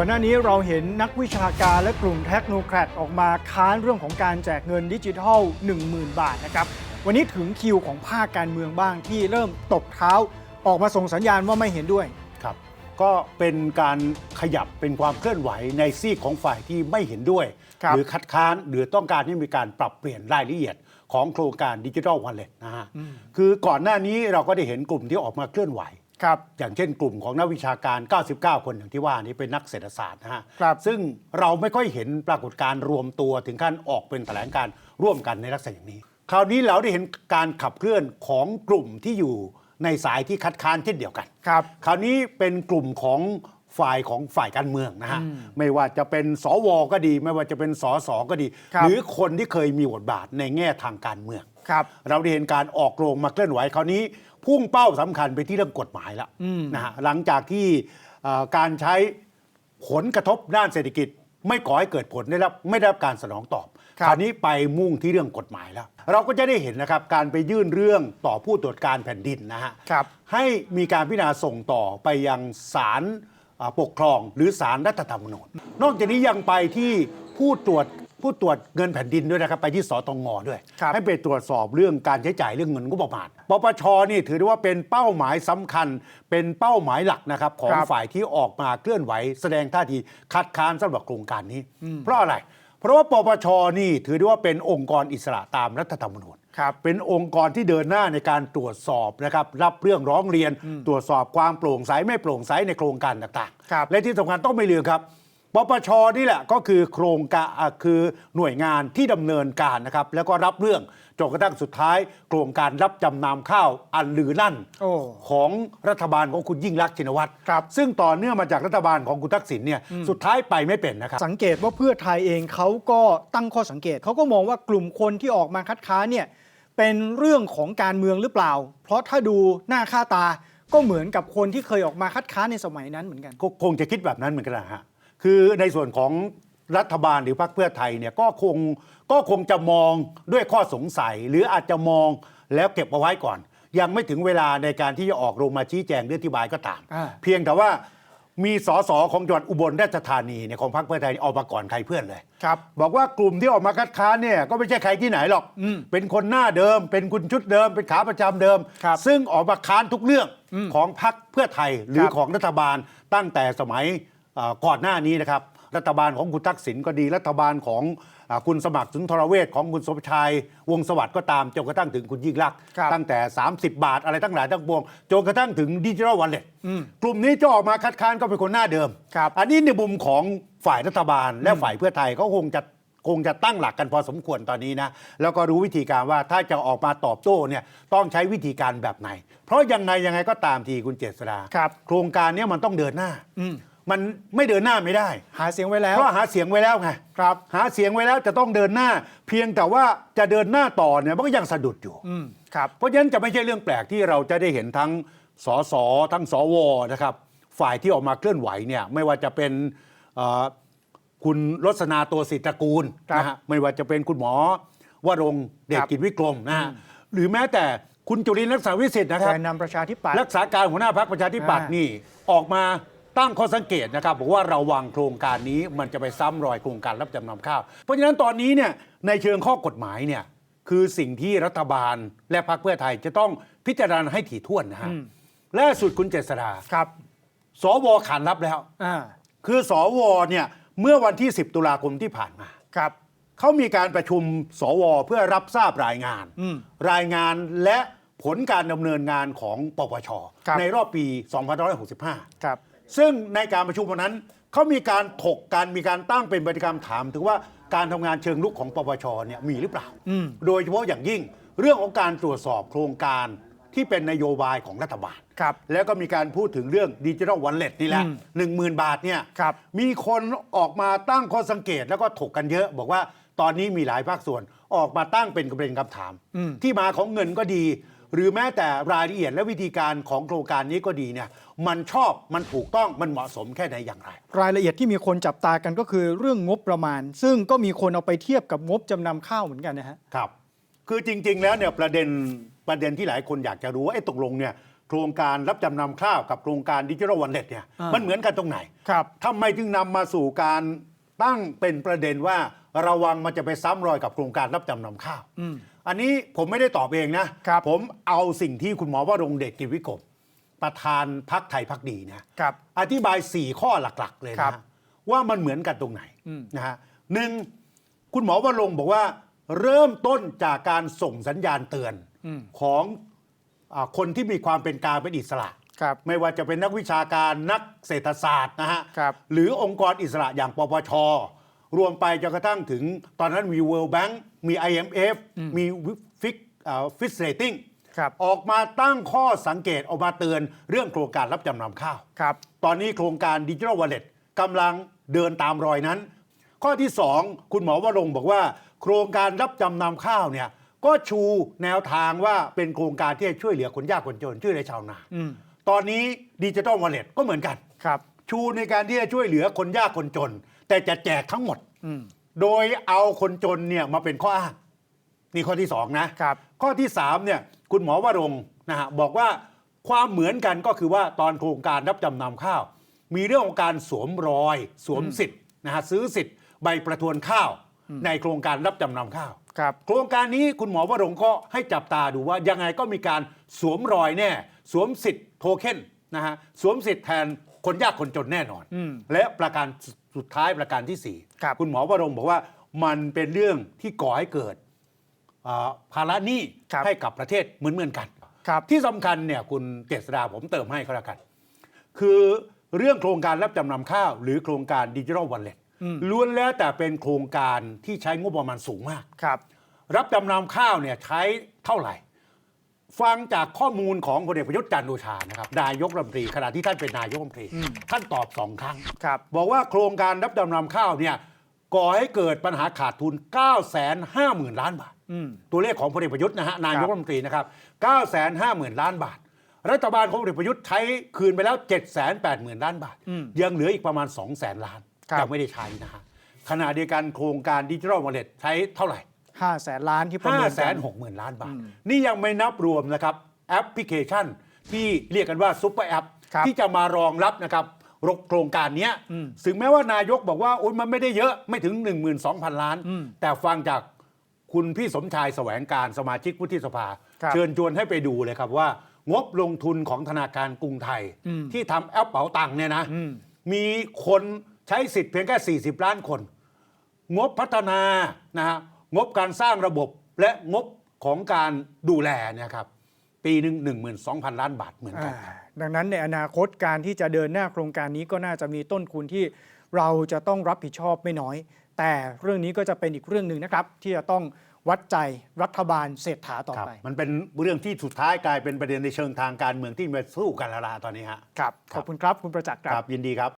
ก่อนหน้านี้เราเห็นนักวิชาการและกลุ่มเทคโนแครดออกมาค้านเรื่องของการแจกเงินดิจิทัล 10,000 บาทนะครับ วันนี้ถึงคิวของภาคการเมืองบ้างที่เริ่มตบเท้า ออกมาส่งสัญญาณว่าไม่เห็นด้วย ครับ ก็เป็นการขยับเป็นความเคลื่อนไหวในซีกของฝ่ายที่ไม่เห็นด้วย ครับ หรือคัดค้านหรือต้องการให้มีการปรับเปลี่ยนรายละเอียดของโครงการดิจิทัลวันเล็ตนะฮะ คือก่อนหน้านี้เราก็ได้เห็นกลุ่มที่ออกมาเคลื่อนไหว ครับอย่างเช่นกลุ่มของนักวิชาการ 99 คนอย่างที่ว่านี้เป็นนักเศรษฐศาสตร์นะฮะครับซึ่งเราไม่ค่อยเห็นปรากฏการณ์รวมตัวถึงขั้นออกเป็นแถลงการร่วมกันในลักษณะอย่างนี้ คราวนี้เราได้เห็นการขับเคลื่อนของกลุ่มที่อยู่ในสายที่คัดค้านเช่นเดียวกันครับ คราวนี้เป็นกลุ่มของฝ่ายของฝ่ายการเมืองนะฮะไม่ว่าจะเป็นสวก็ดี ไม่ว่าจะเป็นสสก็ดีครับหรือคนที่เคยมีบทบาทในแง่ทางการเมือง ครับ เราได้เห็นการออกโรงมาเคลื่อนไหวคราวนี้ พุ่งเป้าสำคัญไปที่เรื่องกฎหมายแล้วนะฮะหลังจากที่เอ่อการใช้ผลกระทบด้านเศรษฐกิจ ไม่ก่อให้เกิดผลได้รับไม่ได้รับการสนองตอบครับคราวนี้ไปมุ่งที่เรื่องกฎหมายแล้ว เราก็จะได้เห็นนะครับการไปยื่นเรื่องต่อผู้ตรวจการแผ่นดินนะฮะครับให้มีการพิจารณาส่งต่อไปยังศาลอ่าปกครองหรือศาลรัฐธรรมนูญนอกจากนี้ยังไปที่ผู้ตรวจ ผู้ตรวจเงินแผ่นดินด้วยนะครับ ไปที่สตงด้วย ครับ ให้ไปตรวจสอบเรื่องการใช้จ่ายเรื่องเงินงบประมาณปปชนี่ถือได้ว่าเป็นเป้าหมายสำคัญ เป็นเป้าหมายหลักนะครับ ของครับ ฝ่ายที่ออกมาเคลื่อนไหว แสดงท่าทีคัดค้านสำหรับโครงการนี้ เพราะอะไร เพราะว่าปปชนี่ถือได้ว่าเป็นองค์กรอิสระตามรัฐธรรมนูญ ครับ เป็นองค์กรที่เดินหน้าในการตรวจสอบนะครับรับเรื่องร้องเรียน ตรวจสอบความโปร่งใสไม่โปร่งใสในโครงการต่างครับและที่สำคัญต้องไม่ลืมครับ ปปชนี่แหละก็คือโครงการอะคือหน่วยงานที่ดำเนินการนะครับ แล้วก็รับเรื่องจนกระทั่งสุดท้าย โครงการรับจำนำข้าวอันลือลั่นโอ้ของรัฐบาลของคุณยิ่งรักษณ์ชินวัตรครับซึ่งต่อเนื่องมาจากรัฐบาลของคุณทักษิณเนี่ยสุดท้ายไปไม่เป็นนะครับ สังเกตว่าเพื่อไทยเองเขาก็ตั้งข้อสังเกตเขาก็มองว่ากลุ่มคนที่ออกมาคัดค้านเนี่ยเป็นเรื่องของการเมืองหรือเปล่า เพราะถ้าดูหน้าค่าตาก็เหมือนกับคนที่เคยออกมาคัดค้านในสมัยนั้นเหมือนกันก็คงจะคิดแบบนั้นเหมือนกันนะฮะ คือในส่วนของรัฐบาลหรือพรรคเพื่อไทยเนี่ยก็คงก็คงจะมองด้วยข้อสงสัย หรืออาจจะมองแล้วเก็บเอาไว้ก่อน ยังไม่ถึงเวลาในการที่จะออกโรงมาชี้แจงหรืออธิบายก็ตาม อ่า เพียงแต่ว่ามีสสของจังหวัดอุบลราชธานีเนี่ยของพรรคเพื่อไทยออกมาก่อนใครเพื่อนเลย ครับ บอกว่ากลุ่มที่ออกมาคัดค้านเนี่ยก็ไม่ใช่ใครที่ไหนหรอกเป็นคนหน้าเดิม เป็นคุณชุดเดิม เป็นขาประจำเดิม ครับซึ่งออกมาค้านทุกเรื่องของพรรคเพื่อไทยหรือครับ ของรัฐบาลตั้งแต่สมัยเอ่อ ก่อนหน้านี้นะครับรัฐบาลของคุณทักษิณก็ดี รัฐบาลของอ่าคุณสมัครสุนทรเวชของคุณสมชายวงศ์สวัสดิ์ก็ตามจนกระทั่งถึงคุณยิ่งรักษณ์ครับตั้งแต่ 30 บาทอะไรทั้งหลายทั้งปวงจนกระทั่งถึงดิจิทัลวอลเล็ตกลุ่มนี้จะออกมาคัดค้านก็เป็นคนหน้าเดิมครับอันนี้ในมุมของฝ่ายรัฐบาลและฝ่ายเพื่อไทยเขาคงจะคงจะตั้งหลักกันพอสมควรตอนนี้นะ แล้วก็รู้วิธีการว่าถ้าจะออกมาตอบโต้เนี่ยต้องใช้วิธีการแบบไหน เพราะยังไงยังไงก็ตามทีคุณเจษฎาครับโครงการเนี้มันต้องเดินหน้าอื มมันไม่เดินหน้าไม่ได้ หาเสียงไว้แล้ว เพราะหาเสียงไว้แล้วไงครับ หาเสียงไว้แล้วจะต้องเดินหน้า เพียงแต่ว่าจะเดินหน้าต่อเนี่ยมันก็ยังสะดุดอยู่ อืมครับ เพราะฉะนั้นจะไม่ใช่เรื่องแปลกที่เราจะได้เห็นทั้งสสทั้งสวนะครับ ฝ่ายที่ออกมาเคลื่อนไหวเนี่ยไม่ว่าจะเป็นเอ่อคุณรสนาตัวสิทธตระกูลครับนะฮะไม่ว่าจะเป็นคุณหมอวรงค์เดชครับ กิจวิกรมนะฮะหรือแม้แต่คุณจุลินทร์รักษาวิสิทธิ์นะคแกรับนนำประชาธิปัตย์ รักษาการหัวหน้าพรรคประชาธิปัตย์อ่านี่ นี่ออกมา ตั้งข้อสังเกตนะครับบอกว่าระวังโครงการนี้มันจะไปซ้ำรอยโครงการรับจำนำข้าว เพราะฉะนั้นตอนนี้เนี่ยในเชิงข้อกฎหมายเนี่ยคือสิ่งที่รัฐบาลและพรรคเพื่อไทยจะต้องพิจารณาให้ถี่ถ้วนนะฮะล่าสุดคุณเจษดาครับ สวขานรับแล้วอ่าคือสวเนี่ยเมื่อวันที่ 10 ตุลาคมที่ผ่านมาครับเขามีการประชุมสวเพื่อรับทราบรายงานอืมรายงานและผลการดำเนินงานของปปชครับในรอบปี 2565 ครับ ซึ่งในการประชุมวันนั้นเขามีการถกการมีการตั้งเป็นปฏิกรรมถาม ถึงว่าการทำงานเชิงลุกของปปชเนี่ยมีหรือเปล่าอืมโดยเฉพาะอย่างยิ่งเรื่องของการตรวจสอบโครงการที่เป็นนโยบายของรัฐบาล ครับ แล้วก็มีการพูดถึงเรื่องดิจิทัลวันเล็ตนี่แหละอืมหนึ่งหมื่นบาทเนี่ยครับมีคนออกมาตั้งข้อสังเกตแล้วก็ถกกันเยอะ บอกว่าตอนนี้มีหลายภาคส่วนออกมาตั้งเป็นประเด็นคำถามอืมที่มาของเงินก็ดี หรือแม้แต่รายละเอียดและวิธีการของโครงการนี้ก็ดีเนี่ยมันชอบมันถูกต้องมันเหมาะสมแค่ไหนอย่างไร รายละเอียดที่มีคนจับตากันก็คือเรื่องงบประมาณ ซึ่งก็มีคนเอาไปเทียบกับงบจำนำข้าวเหมือนกันนะฮะครับ คือจริง ๆ แล้วเนี่ยประเด็นประเด็นที่หลายคนอยากจะรู้ว่าไอ้ตกลงเนี่ยโครงการรับจำนำข้าวกับโครงการดิจิทัลวันเล็ตเนี่ยอ่ามัมันเหมือนกันตรงไหนครับทำไมจึงนำมาสู่การ ตั้งเป็นประเด็นว่าระวังมันจะไปซ้ำรอยกับโครงการรับจำนำข้าวอืมอันนี้ผมไม่ได้ตอบเองนะครับผมเอาสิ่งที่คุณหมอวรงค์เดชกิจวิกรมประธานพักไทยพักดีนะครับอธิบาย 4 ข้อหลักๆ เลยครันะบว่ามันเหมือนกันตรงไหนอืมนะฮะหนึ่งคุณหมอวรงค์บอกว่า เริ่มต้นจากการส่งสัญญาณเตือนอืมของอาคนที่มีความเป็นกลางเป็นอิสระ ครับไม่ว่าจะเป็นนักวิชาการนักเศรษฐศาสตร์นะฮะครับหรือองค์กรอิสระอย่างปปช รวมไปจนกระทั่งถึงตอนนั้นมี World Bank มี IMF มีฟิกฟิสเรติ้งครับออกมาตั้งข้อสังเกตออกมาเตือนเรื่องโครงการรับจำนำข้าวครับตอนนี้โครงการดิจิทัลวอลเล็ตกำลังเดินตามรอยนั้น ข้อที่ 2 คุณหมอวรงค์บอกว่า โครงการรับจำนำข้าวเนี่ยก็ชูแนวทางว่าเป็นโครงการที่จะช่วยเหลือคนยากคนจนช่วยเหลือชาวนาอืม ตอนนี้ดิจิทัลวอลเล็ตก็เหมือนกัน ครับชูในการที่จะช่วยเหลือคนยากคนจน แต่จะแจกทั้งหมด อืมโดยเอาคนจนเนี่ยมาเป็นข้ออ้างนี่ข้อที่สองนะ ครับ ข้อที่สามเนี่ยคุณหมอวรงค์นะฮะบอกว่าความเหมือนกันก็คือว่าตอนโครงการรับจำนำข้าว มีเรื่องของการสวมรอย สวมสิทธิ์นะฮะซื้อสิทธิ์ใบประทวนข้าว ในโครงการรับจำนำข้าว ครับโครงการนี้คุณหมอวรงค์ก็ให้จับตาดูว่ายังไงก็มีการสวมรอยแน่ สวมสิทธิ์โทเค็นนะฮะสวมสิทธิ์แทนคนยากคนจนแน่นอน อืม และประการสุดท้ายประการที่สี่ครับ คุณหมอวรงค์บอกว่ามันเป็นเรื่องที่ก่อให้เกิดอ่าภาระหนี้ครับ ให้กับประเทศเหมือนเหมือนๆกัน ครับ ที่สำคัญเนี่ยคุณเจษดาผมเติมให้ก็แล้วกัน คือเรื่องโครงการรับจำนำข้าว หรือโครงการดิจิทัลวอลเล็ตอืม ล้วนแล้วแต่เป็นโครงการที่ใช้งบประมาณสูงมาก ครับ รับจำนำข้าวเนี่ยใช้เท่าไหร่ ฟังจากข้อมูลของพลเอกประยุทธ์จันทร์โอชานะครับนายกรัฐมนตรีขณะที่ท่านเป็นนายกรัฐมนตรีอืมท่านตอบสองครั้ง ครับ บอกว่าโครงการรับจำนำข้าวเนี่ยก่อให้เกิดปัญหาขาดทุน 9 5 0 0 0 0 ล้านบาท อืม ตัวเลขของพลเอกประยุทธ์นะฮะนายกรัฐมนตรีนะครับ 9 5 0 0 0 0 ล้านบาท รัฐบาลของพลเอกประยุทธ์ใช้คืนไปแล้ว 7 8 0 0 0 0 ล้านบาท อืม ยังเหลืออีกประมาณ 2 0 0 0 0 0 ล้าน ครับ ยังไม่ได้ใช้นะฮะขณะเดียวกันโครงการดิจิทัลวอลเล็ตใช้เท่าไหร่ห้าแสนล้านที่ประเมิน5 6กัน0 0 0 0ล้านบาท อืมนี่ยังไม่นับรวมนะครับแอปพลิเคชันที่เรียกกันว่าซุปเปอร์แอปครับที่จะมารองรับนะครับโครงการเนี้ยอืมถึงแม้ว่านายกบอกว่าอุยมันไม่ได้เยอะไม่ถึง 12,000 ล้าน อืมแต่ฟังจากคุณพี่สมชายแสวงการสมาชิกวุฒิสภา ครับเชิญชวนให้ไปดูเลยครับว่า งบลงทุนของธนาคารกรุงไทย อืมที่ทำแอปเป๋าตังค์เนี่ยนะ อืม มีคน ใช้สิทธิ์เพียงแค่ 40 ล้านคน งบพัฒนานะฮะงบการสร้างระบบและงบของการดูแลเนะครับปีหนึ่งหนึ่งหมื่นสองพันล้านบาทเหมือนกันอ่าดังนั้นในอนาคตการที่จะเดินหน้าโครงการนี้ก็น่าจะมีต้นทุนที่เราจะต้องรับผิดชอบไม่น้อย แต่เรื่องนี้ก็จะเป็นอีกเรื่องหนึ่งนะครับ ที่จะต้องวัดใจรัฐบาลเศรษฐาต่อครับไป มันเป็นเรื่องที่สุดท้ายกลายเป็นประเด็นในเชิงทางการเมืองที่มาสู้กันและลาตอนนี้ฮะครับขอบคุณครับคุณประจักษ์คครัรับบยินดีครับ